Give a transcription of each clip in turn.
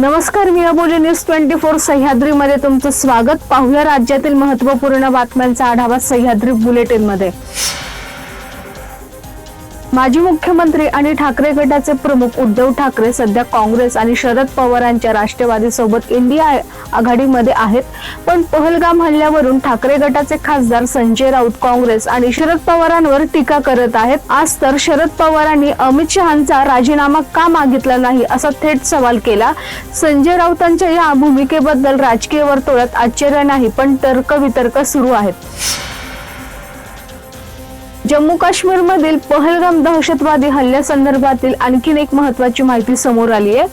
नमस्कार मी Aboli news twenty four सह्याद्रीमध्ये तुमचं स्वागत. पाहूया राज्यातील महत्त्वपूर्ण बातम्यांचा आढावा सह्याद्री बुलेटिनमध्ये माजी मुख्यमंत्री आणि ठाकरे गटाचे प्रमुख उद्धव ठाकरे सध्या काँग्रेस आणि शरद पवारांच्या राष्ट्रवादी सोबत इंडिया आघाडीमध्ये आहेत. पण पहलगाम हल्ल्यावरून ठाकरे गटाचे खासदार संजय राऊत काँग्रेस आणि शरद पवारांवर टीका करत आहेत. आज तर शरद पवारांनी अमित शहांचा राजीनामा का मागितला नाही असा थेट सवाल केला. संजय राऊतांच्या या भूमिकेबद्दल राजकीय वर्तुळात आश्चर्य नाही पण तर्कवितर्क सुरू आहेत. जम्मू काश्मीर मधील पहलगाम दहशतवादी हल्ल्यासंदर्भातील आणखीन एक महत्वाची माहिती समोर आली आहे.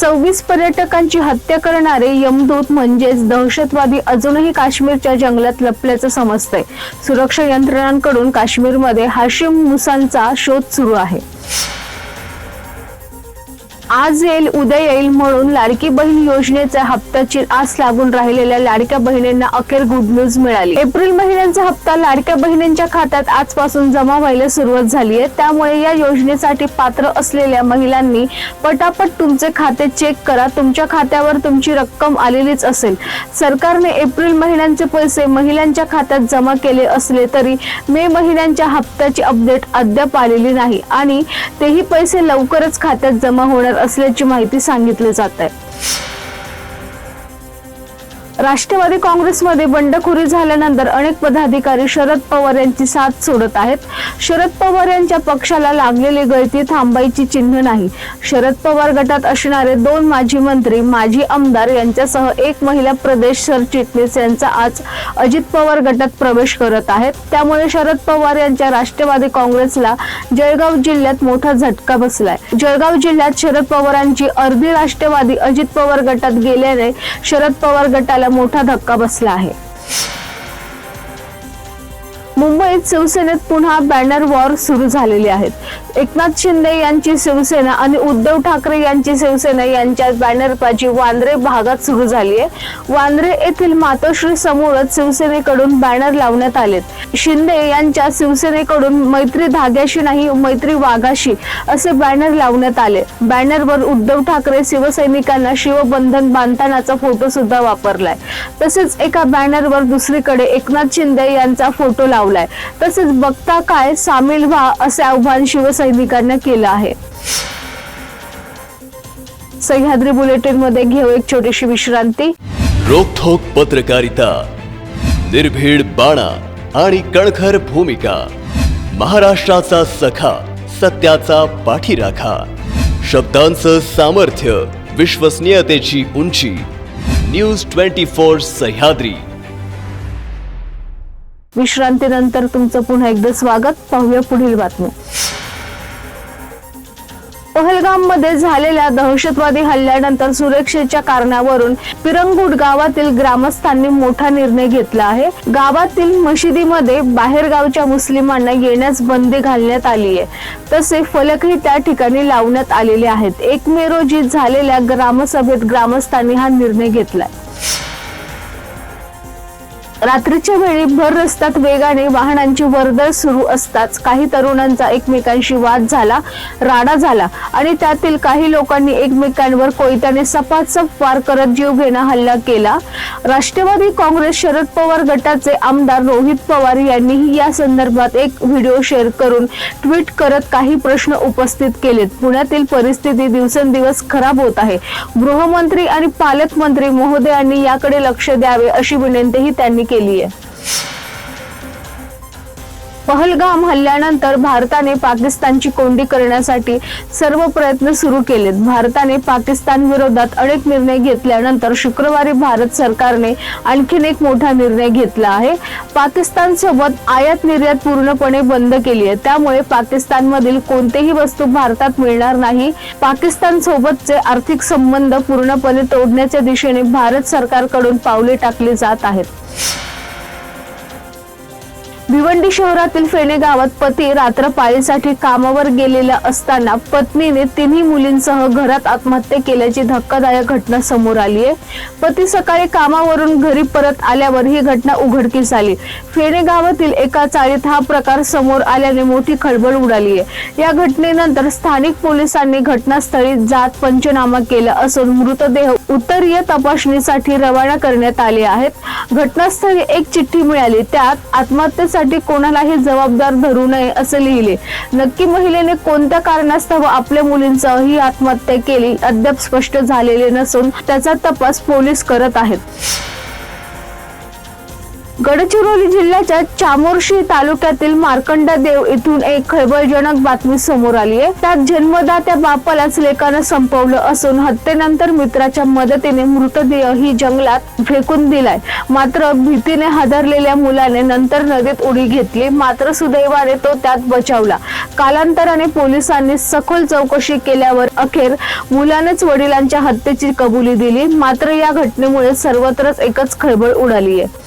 सव्वीस पर्यटकांची हत्या करणारे यमदूत म्हणजेच दहशतवादी अजूनही काश्मीरच्या जंगलात लपल्याचं समजतंय. सुरक्षा यंत्रणांकडून काश्मीरमध्ये हाशिम मुसांचा शोध सुरू आहे. आज येईल उद्या येईल म्हणून लाडकी बहीण योजनेच्या हप्त्याची आस लागून राहिलेल्या लाडक्या बहिणींना अखेर गुड न्यूज मिळाली. एप्रिल महिन्याचा हप्ता लाडक्या बहिणींच्या खात्यात आजपासून जमा व्हायला सुरुवात झाली आहे. त्यामुळे या योजनेसाठी पात्र असलेल्या महिलांनी पटापट तुमचे खाते चेक करा. तुमच्या खात्यावर तुमची रक्कम आलेलीच असेल. सरकारने एप्रिल महिन्यांचे पैसे महिलांच्या खात्यात जमा केले असले तरी मे महिन्यांच्या हप्त्याची अपडेट अद्याप आलेली नाही आणि तेही पैसे लवकरच खात्यात जमा होणार असल्याची माहिती सांगितली जात आहे. राष्ट्रवादी काँग्रेसमध्ये बंडखोरी झाल्यानंतर अनेक पदाधिकारी शरद पवार यांची साथ सोडत आहेत. शरद पवार यांच्या पक्षाला लागलेली गळती थांबायची चिन्ह नाही. शरद पवार गटात असणारे दोन माजी मंत्री माजी आमदार यांच्यासह एक महिला प्रदेश सरचिटणीस यांचा आज अजित पवार गटात प्रवेश करत आहेत. त्यामुळे शरद पवार यांच्या राष्ट्रवादी काँग्रेसला जळगाव जिल्ह्यात मोठा झटका बसलाय. जळगाव जिल्ह्यात शरद पवारांची अर्धी राष्ट्रवादी अजित पवार गटात गेल्याने शरद पवार गटाला मोठा धक्का बसला आहे. मुंबईत शिवसेनेत पुन्हा बॅनर वॉर सुरू झालेली आहेत. एकनाथ शिंदे यांची शिवसेना आणि उद्धव ठाकरे यांची शिवसेना यांच्यात बॅनरबाजी वांद्रे भागात सुरू झाली आहे. वांद्रे येथील मातोश्री समोरच शिवसेनेकडून बॅनर लावण्यात आलेत. शिंदे यांच्या शिवसेनेकडून मैत्री धाग्याशी नाही मैत्री वाघाशी असे बॅनर लावण्यात आले. बॅनरवर उद्धव ठाकरे शिवसैनिकांना शिवबंधन बांधतानाचा फोटो सुद्धा वापरलाय. तसेच एका बॅनरवर दुसरीकडे एकनाथ शिंदे यांचा फोटो लावलाय. तसेच बघता काय सामील व्हा असे आव्हान शिवसैनिकांना केलं आहे. सह्याद्री बुलेटिनमध्ये घेऊ एक छोटीशी विश्रांती. रोखोक पत्रकारिता निर्भीड बाणा आणि कणखर भूमिका महाराष्ट्राचा सखा सत्याचा पाठीराखा शब्दांचं सामर्थ्य विश्वसनीयतेची उंची न्यूज ट्वेंटी फोर सह्याद्री. विश्रांतीनंतर तुमचं पुन्हा एकदा स्वागत. पाहूया पुढील बातमी. पहलगाममध्ये झालेल्या दहशतवादी हल्ल्यानंतर सुरक्षेच्या कारणावरून पिरंगुट गावातील ग्रामस्थांनी मोठा निर्णय घेतला आहे. गावातील मशिदीमध्ये बाहेरगावच्या मुस्लिमांना येण्यास बंदी घालण्यात आली आहे. तसे फलकही त्या ठिकाणी लावण्यात आलेले आहेत. एक मे रोजी झालेल्या ग्रामसभेत ग्रामस्थांनी हा निर्णय घेतलाय. रात्रीच्या वेळी भर रस्त्यात वेगाने वाहनांची वर्दळ सुरू असताच काही तरुणांचा एकमेकांशी वाद झाला राडा झाला आणि त्यातील काही लोकांनी एकमेकांवर कोयत्याने सपासप वार करत जीवघेणा हल्ला केला. राष्ट्रवादी काँग्रेस शरद पवार गटाचे आमदार रोहित पवार यांनीही या संदर्भात एक व्हिडिओ शेअर करून ट्विट करत काही प्रश्न उपस्थित केलेत. पुण्यातील परिस्थिती दिवसेंदिवस खराब होत आहे. गृहमंत्री आणि पालकमंत्री महोदयांनी याकडे लक्ष द्यावे अशी विनंतीही त्यांनी केली आहे पहलगाम हल्ल्यानंतर भारताने पाकिस्तानची कोंडी करण्यासाठी सर्व प्रयत्न सुरू केलेत. भारताने पाकिस्तान विरोधात अनेक निर्णय घेतल्यानंतर शुक्रवारी भारत सरकारने आणखीन एक मोठा निर्णय घेतला आहे. पाकिस्तान सोबत आयात निर्यात पूर्णपणे बंद केली आहे. त्यामुळे पाकिस्तानमधील कोणतेही वस्तू भारतात मिळणार नाही. पाकिस्तान सोबतचे आर्थिक संबंध पूर्णपणे तोडण्याच्या दिशेने भारत सरकारकडून पावले टाकली जात आहेत. भिवंडी शहरातील फेणे गावात पती रात्र पाळीसाठी कामावर गेलेला असताना पत्नीने तिन्ही मुलींसह घरात आत्महत्या केल्याची धक्कादायक घटना समोर आली आहे. पती सकाळी कामावरून घरी परत आल्यावर ही घटना उघडकीस आली. फेणे गावातील एका चाळीत हा प्रकार समोर आल्याने मोठी खळबळ उडाली आहे. या घटनेनंतर स्थानिक पोलिसांनी घटनास्थळी जात पंचनामा केला असून मृतदेह उत्तरीय तपासणीसाठी रवाना करण्यात आले आहेत. घटनास्थळी एक चिठ्ठी मिळाली. त्यात साठी कोणालाही जबाबदार धरू नये असे लिहिले. नक्की महिलेने कोणत्या कारणास्तव आपल्या मुलींसह ही आत्महत्या केली? अद्याप स्पष्ट झालेले नसून त्याचा तपास पोलीस करत आहेत. गडचिरोली जिल्ह्याच्या चामोर्शी तालुक्यातील मार्कंडा देव येथून एक खळबळजनक बातमी समोर आली आहे. त्यात जन्मदात्या बापालाच लेकानं संपवलं असून हत्येनंतर मित्राच्या मदतीने मृतदेह ही जंगलात फेकून दिलाय. मात्र भीतीने हादरलेल्या मुलाने नंतर नदीत उडी घेतली. मात्र सुदैवाने तो त्यात बचावला. कालांतराने पोलिसांनी सखोल चौकशी केल्यावर अखेर मुलानेच वडिलांच्या हत्येची कबुली दिली. मात्र या घटनेमुळे सर्वत्रच एकच खळबळ उडाली आहे.